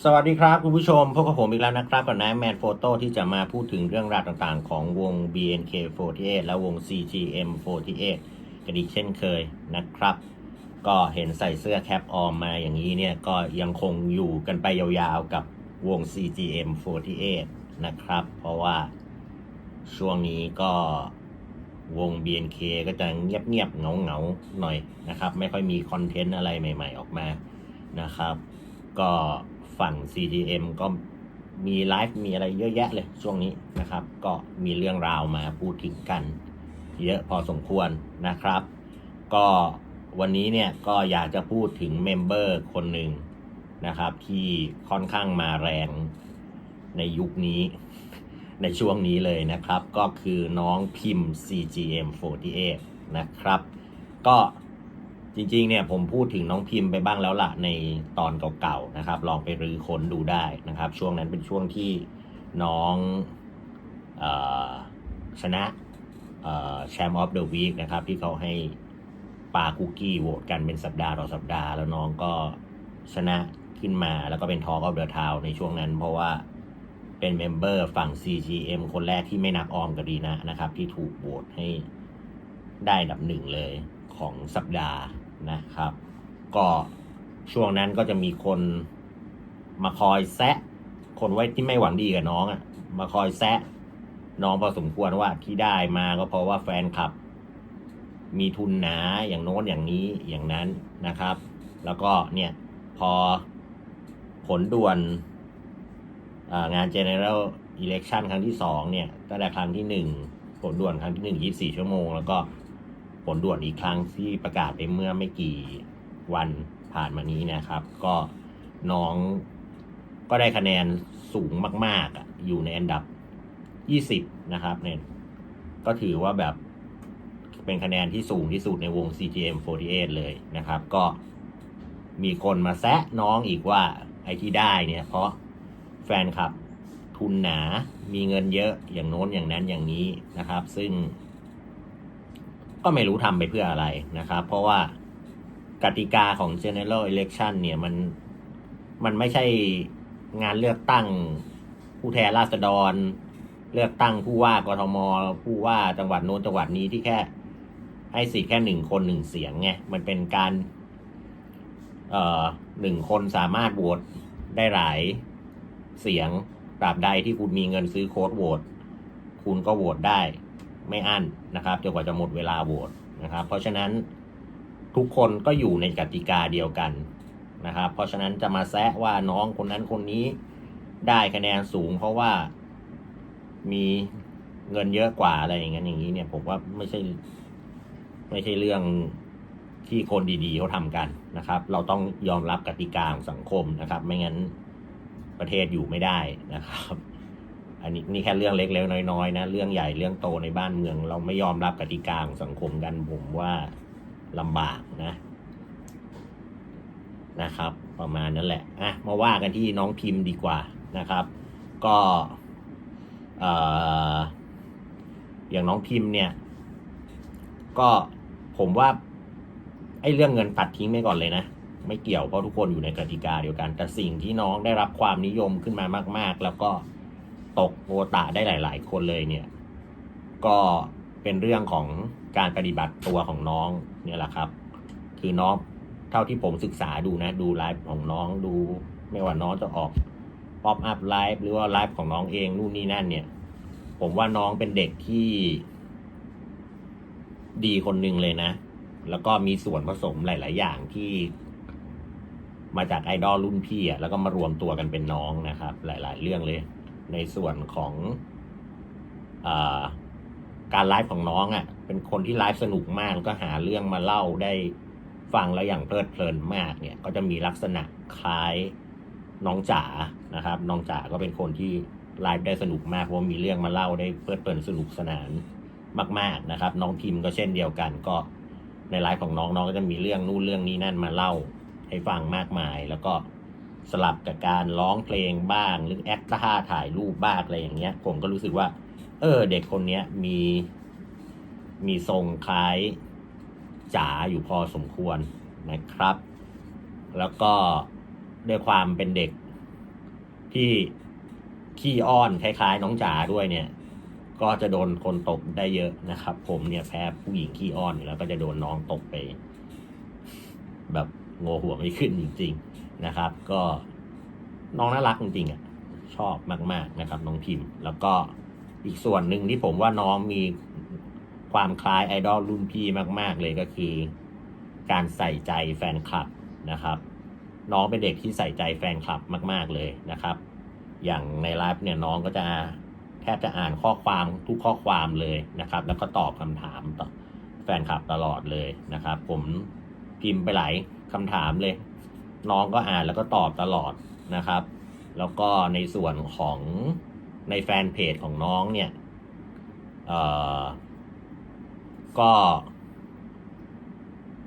สวัสดีครับ คุณผู้ชมพบกับผมอีกแล้วนะครับกับนายแมนโฟโต้ที่จะมาพูดถึงเรื่องราวต่างๆ ของวง BNK48 และวง CGM48 กันอีกเช่นเคยนะครับ ก็เห็นใส่เสื้อแคปออมมาอย่างนี้เนี่ย ก็ยังคงอยู่กันไปยาวๆกับวง CGM48 นะครับ เพราะว่าช่วงนี้ก็วง BNK ก็จะเงียบๆเงาๆหน่อยนะครับ ไม่ค่อยมีคอนเทนต์อะไรใหม่ ๆ ออกมานะครับ ก็ ฝั่ง CGM ก็มีไลฟ์มีอะไรเยอะแยะเลยช่วงนี้นะครับ ก็มีเรื่องราวมาพูดถึงกัน เยอะพอสมควรนะครับ ก็วันนี้เนี่ยก็อยากจะพูดถึงเมมเบอร์คนหนึ่งนะครับ ที่ค่อนข้างมาแรงในยุคนี้ในช่วงนี้เลยนะครับ ก็คือน้องพิมพ์ CGM48 นะครับ ก็ จริงๆเนี่ยผมพูดถึงน้องพิมพ์ไปบ้างแล้วล่ะในตอนเก่าๆนะครับ ลองไปรื้อค้นดูได้นะครับ ช่วงนั้นเป็นช่วงที่น้องอชนะแชมป์ออฟเดอะวีคนะครับ ที่เขาให้ปาคุกกี้โหวตกันเป็นสัปดาห์ต่อสัปดาห์ แล้วน้องก็ชนะขึ้นมาแล้วก็เป็นทอ l อ of the Town ในช่วงนั้น เพราะว่าเป็นเมมเบอร์ฝั่ง CGM คนแรกที่ไม่นับออมกับดีนะนะครับ ที่ถูกโหวตให้ได้นดับหนึ่งเลยของสัปดาห์ นะครับ ก็ช่วงนั้นก็จะมีคนมาคอยแซะ คนไว้ที่ไม่หวังดีกับน้องอะ่ะ มาคอยแซะ น้องพอสมควรว่าที่ได้มาก็เพราะว่าแฟนคลับ มีทุนหนาอย่างโน้นอย่างนี้อย่างนั้นนะครับ แล้วก็เนี่ยพอผลด่วนงาน general election ครั้งที่สองเนี่ยตั้งแต่ครั้งที่หนึ่งผลด่วนครั้งที่หนึ่งยี่สี่ชั่วโมง แล้วก็ ผลด่วนอีกครั้งที่ประกาศไปเมื่อไม่กี่วันผ่านมานี้นะครับ ก็น้องก็ได้คะแนนสูงมากๆอยู่ในอันดับยี่สิบนะครับเนี่ยก็ถือว่าแบบเป็นคะแนนที่สูงที่สุดในวง CGM48 เลยนะครับ ก็มีคนมาแซะน้องอีกว่าไอ้ที่ได้เนี่ย เพราะแฟนคลับทุนหนา มีเงินเยอะอย่างโน้นอย่างนั้นอย่างนี้นะครับ ซึ่ง ก็ไม่รู้ทำไปเพื่ออะไรนะครับ เพราะว่ากติกาของ general election เนี่ยมันมันไม่ใช่งานเลือกตั้งผู้แทนราษฎร เลือกตั้งผู้ว่ากทมผู้ว่าจังหวัดโน้นจังหวัดนี้ที่แค่ให้สิทธิ์แค่หนึ่งคนหนึ่งเสียงไงมันเป็นการเอ่อหนึ่งคนสามารถโหวตได้หลายเสียงตราบใดที่คุณมีเงินซื้อโค้ดโหวตคุณก็โหวตได้ ไม่อั้นนะครับจนกว่าจะหมดเวลาโหวตนะครับ เพราะฉะนั้นทุกคนก็อยู่ในกติกาเดียวกันนะครับ เพราะฉะนั้นจะมาแซะว่าน้องคนนั้นคนนี้ได้คะแนนสูง เพราะว่ามีเงินเยอะกว่าอะไรอย่างนั้นอย่างนี้เนี่ยผมว่าไม่ใช่ไม่ใช่เรื่องที่คนดีๆเขาทำกันนะครับ เราต้องยอมรับกติกาของสังคมนะครับ ไม่งั้นประเทศอยู่ไม่ได้นะครับ อันนี้นี่แค่เรื่องเล็กๆน้อยๆนะเรื่องใหญ่เรื่องโตในบ้านเมือง เราไม่ยอมรับกติกาของสังคมกันผมว่าลำบากนะนะครับ ประมาณนั้นแหละอะมาว่ากันที่น้องพิมพ์ดีกว่านะครับ ก็เอ่ออย่างน้องพิมพ์เนี่ย ก็ผมว่าไอ้เรื่องเงินตัดทิ้งไปก่อนเลยนะ ไม่เกี่ยวเพราะทุกคนอยู่ในกติกาเดียวกัน แต่สิ่งที่น้องได้รับความนิยมขึ้นมามาก ๆ แล้วก็ ตกโควตาได้หลาย ๆ คนเลยเนี่ย ก็เป็นเรื่องของการปฏิบัติตัวของน้องเนี่ยแหละครับ คือน้องเท่าที่ผมศึกษาดูนะ ดูไลฟ์ของน้องดู ไม่ว่าน้องจะออกป๊อปอัพไลฟ์หรือว่าไลฟ์ของน้องเองนู่นนี่นั่นเนี่ย ผมว่าน้องเป็นเด็กที่ ดีคนหนึ่งเลยนะ แล้วก็มีส่วนผสมหลาย ๆ อย่างที่มาจากไอดอลรุ่นพี่อะแล้วก็มารวมตัวกันเป็นน้องนะครับ หลาย ๆ เรื่องเลย ในส่วนของอการไลฟ์ของน้องอะ เป็นคนที่ไลฟ์สนุกมากแล้วก็หาเรื่องมาเล่าได้ฟังแล้วอย่างเพลิดเพลินมากเนี่ย ก็จะมีลักษณะคล้ายน้องจ๋านะครับ น้องจ๋าก็เป็นคนที่ไลฟ์ได้สนุกมากเพราะมีเรื่องมาเล่าได้เพลิดเพลินสนุกสนานมาก ๆนะครับ น้องพิมพ์ก็เช่นเดียวกันก็ในไลฟ์ของน้องน้องก็จะมีเรื่องนู่นเรื่องนี้นั่นมาเล่าให้ฟังมากมายแล้วก็ สลับกับการร้องเพลงบ้าง หรือแอคท่าถ่ายรูปบ้างอะไรอย่างเงี้ย ผมก็รู้สึกว่า เออ เด็กคนเนี้ยมีมีทรงคล้ายจ๋าอยู่พอสมควรนะครับ แล้วก็ด้วยความเป็นเด็กที่ขี้อ้อนคล้ายๆ น้องจ๋าด้วยเนี่ย ก็จะโดนคนตกได้เยอะนะครับ ผมเนี่ยแพ้ผู้หญิงขี้อ้อนอยู่แล้วก็จะโดนน้องตกไป แบบโงหัวไม่ขึ้นจริง ๆ นะครับ ก็น้องน่ารักจริงๆอะชอบมาก ๆนะครับ น้องพิมพ์ แล้วก็อีกส่วนหนึ่งที่ผมว่าน้องมีความคล้ายไอดอลรุ่นพี่มาก ๆ เลยก็คือ การใส่ใจแฟนคลับนะครับ น้องเป็นเด็กที่ใส่ใจแฟนคลับมาก ๆเลยนะครับ อย่างในไลฟ์เนี่ยน้องก็จะแทบจะอ่านข้อความทุกข้อความเลยนะครับ แล้วก็ตอบคำถามต่อแฟนคลับตลอดเลยนะครับ ผมพิมพ์ไปหลายคำถามเลย น้องก็อ่านแล้วก็ตอบตลอดนะครับ แล้วก็ในส่วนของในแฟนเพจของน้องเนี่ยเออก็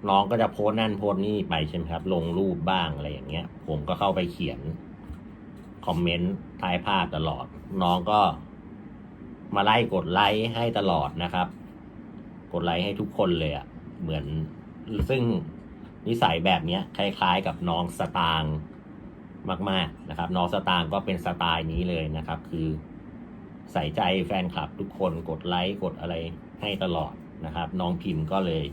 น้องก็จะโพสต์นั่นโพสต์นี่ไปใช่ไหมครับ ลงรูปบ้างอะไรอย่างเงี้ย ผมก็เข้าไปเขียนคอมเมนต์ท้ายภาพตลอด น้องก็มาไล่กดไลค์ให้ตลอดนะครับ กดไลค์ให้ทุกคนเลยอะ่ะ เหมือนซึ่ง นิสัยแบบนี้คล้ายๆกับน้องสตางค์มากๆนะครับ น้องสตางค์ก็เป็นสไตล์นี้เลยนะครับ คือใส่ใจแฟนคลับทุกคนกดไลค์กดอะไรให้ตลอดนะครับ น้องพิมพ์ก็เลย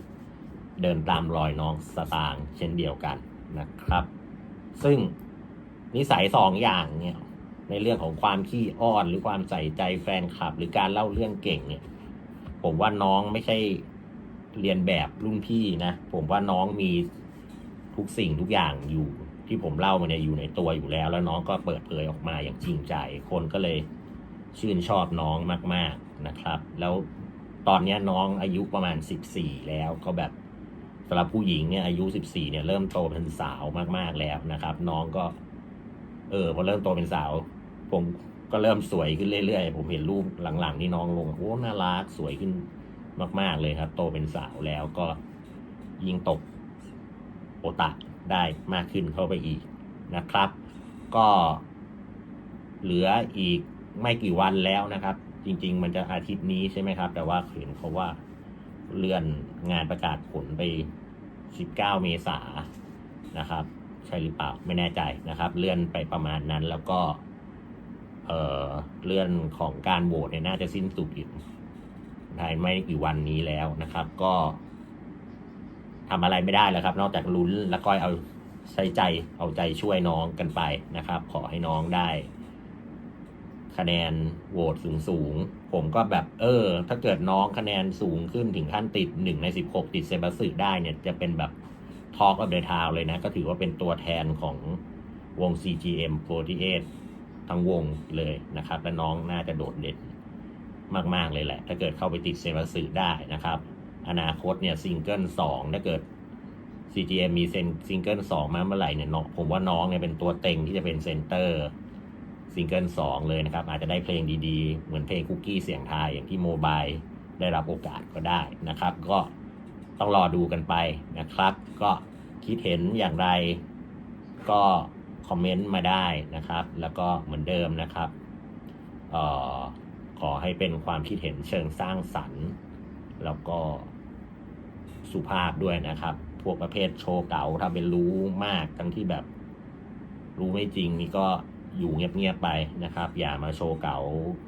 เดินตามรอยน้องสตางค์เช่นเดียวกันนะครับ ซึ่งนิสัยสองอย่างเนี่ยในเรื่องของความขี้อ้อนหรือความใส่ใจแฟนคลับ หรือการเล่าเรื่องเก่งเนี่ยผมว่าน้องไม่ใช่เรียนแบบรุ่นพี่นะ ผมว่าน้องมี ทุกสิ่งทุกอย่างอยู่ที่ผมเล่ามาเนี่ยอยู่ในตัวอยู่แล้ว แล้วน้องก็เปิดเผยออกมาอย่างจริงใจ คนก็เลยชื่นชอบน้องมาก ๆนะครับ แล้วตอนนี้น้องอายุประมาณสิบสี่แล้วก็แบบสำหรับผู้หญิงเนี่ยอายุสิบสี่เนี่ยเริ่มโตเป็นสาวมากๆแล้วนะครับ น้องก็ เออพอเริ่มโตเป็นสาว ผมก็เริ่มสวยขึ้นเรื่อยๆ ผมเห็นรูปหลังๆที่น้องลงโอ้น่ารักสวยขึ้นมาก ๆเลยครับ โตเป็นสาวแล้วก็ยิ่งตก โอตะได้มากขึ้นเข้าไปอีกนะครับ ก็เหลืออีกไม่กี่วันแล้วนะครับ จริง ๆ มันจะอาทิตย์นี้ใช่ไหมครับ แต่ว่าเห็นเขาว่าเลื่อนงานประกาศผลไป 19 เมษายนนะครับ ใช่หรือเปล่าไม่แน่ใจนะครับ เลื่อนไปประมาณนั้นแล้วก็เออเลื่อนของการโหวตเนี่ยน่าจะสิ้นสุดอีกภายไม่กี่วันนี้แล้วนะครับ ก็ ทำอะไรไม่ได้แล้วครับ นอกจากลุ้นแล้วก็เอาใช้ใจเอาใจช่วยน้องกันไปนะครับ ขอให้น้องได้ คะแนนโหวตสูงสูงผมก็แบบ เออ ถ้าเกิดน้องคะแนนสูงขึ้นถึงขั้นติดหนึ่งในสิบหกติดเซบัสึได้เนี่ยจะเป็นแบบ Talk of the Town เลยนะ ก็ถือว่าเป็นตัวแทนของวง CGM 48 ทั้งวงเลยนะครับ และน้องน่าจะโดดเด่นมาก ๆ เลยแหละ ถ้าเกิดเข้าไปติดเซบัสสึได้นะครับ อนาคตเนี่ยซิงเกิลสองถ้าเกิด CGM มีเซนซิงเกิลสองมาเมื่อไหร่เนี่ยน้องผมว่าน้องเนี่ยเป็นตัวเต็งที่จะเป็นเซนเตอร์ซิงเกิลสองเลยนะครับ อาจจะได้เพลงดีๆ เหมือนเพลงคุกกี้เสียงไทายอย่างที่โมบายได้รับโอกาสก็ได้นะครับ ก็ต้องรอดูกันไปนะครับ ก็คิดเห็นอย่างไร ก็คอมเมนต์มาได้นะครับ แล้วก็เหมือนเดิมนะครับออขอให้เป็นความคิดเห็นเชิงสร้างสรรค์ แล้วก็ สุภาพด้วยนะครับ พวกประเภทโชว์เก่าทำเป็นรู้มากทั้งที่แบบ รู้ไม่จริงนี่ก็อยู่เงียบๆไปนะครับ อย่ามาโชว์เก่า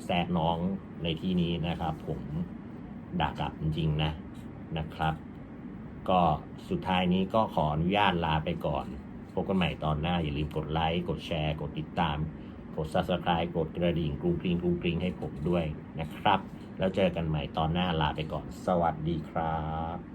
แซดน้องในที่นี้นะครับ ผมด่ากลับจริงๆนะนะครับ ก็สุดท้ายนี้ก็ขออนุญาตลาไปก่อนพบกันใหม่ตอนหน้า อย่าลืมกดไลค์ กดแชร์ กดติดตาม กด subscribe กดกระดิ่งกรุงกริงกรุงกริงให้ผมด้วยนะครับ แล้วเจอกันใหม่ตอนหน้าลาไปก่อน สวัสดีครับ